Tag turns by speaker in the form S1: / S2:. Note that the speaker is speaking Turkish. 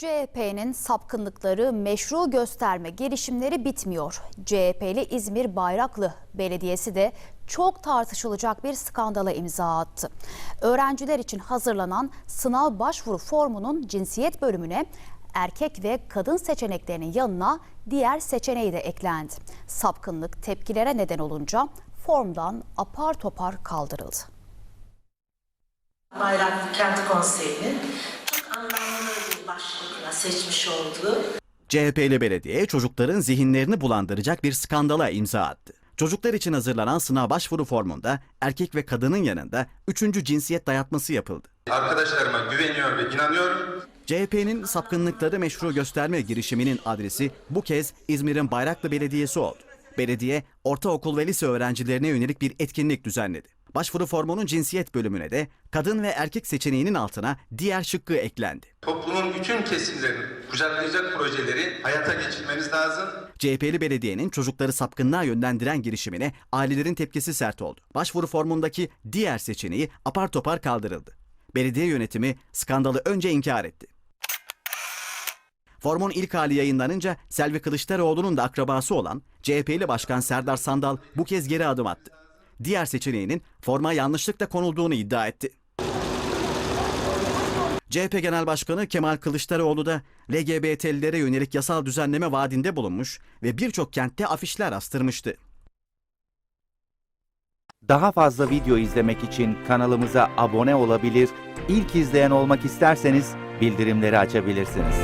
S1: CHP'nin sapkınlıkları meşru gösterme girişimleri bitmiyor. CHP'li İzmir Bayraklı Belediyesi de çok tartışılacak bir skandala imza attı. Öğrenciler için hazırlanan sınav başvuru formunun cinsiyet bölümüne erkek ve kadın seçeneklerinin yanına diğer seçeneği de eklendi. Sapkınlık tepkilere neden olunca formdan apar topar kaldırıldı.
S2: Bayraklı Kent Konseyi'nin çok anlamlı seçmiş olduğu
S3: CHP'li belediye çocukların zihinlerini bulandıracak bir skandala imza attı. Çocuklar için hazırlanan sınav başvuru formunda erkek ve kadının yanında üçüncü cinsiyet dayatması yapıldı.
S4: Arkadaşlarıma güveniyor ve inanıyorum.
S3: CHP'nin sapkınlıkları meşru gösterme girişiminin adresi bu kez İzmir'in Bayraklı Belediyesi oldu. Belediye, ortaokul ve lise öğrencilerine yönelik bir etkinlik düzenledi. Başvuru formunun cinsiyet bölümüne de kadın ve erkek seçeneğinin altına diğer şıkkı eklendi.
S4: Toplumun bütün kesimlerini kucaklayacak projeleri hayata geçirmeniz lazım.
S3: CHP'li belediyenin çocukları sapkınlığa yönlendiren girişimine ailelerin tepkisi sert oldu. Başvuru formundaki diğer seçeneği apar topar kaldırıldı. Belediye yönetimi skandalı önce inkar etti. Formun ilk hali yayınlanınca Selvi Kılıçdaroğlu'nun da akrabası olan CHP'li Başkan Serdar Sandal bu kez geri adım attı. Diğer seçeneğinin forma yanlışlıkla konulduğunu iddia etti. CHP Genel Başkanı Kemal Kılıçdaroğlu da LGBT'lilere yönelik yasal düzenleme vaadinde bulunmuş ve birçok kentte afişler astırmıştı.
S5: Daha fazla video izlemek için kanalımıza abone olabilir, ilk izleyen olmak isterseniz bildirimleri açabilirsiniz.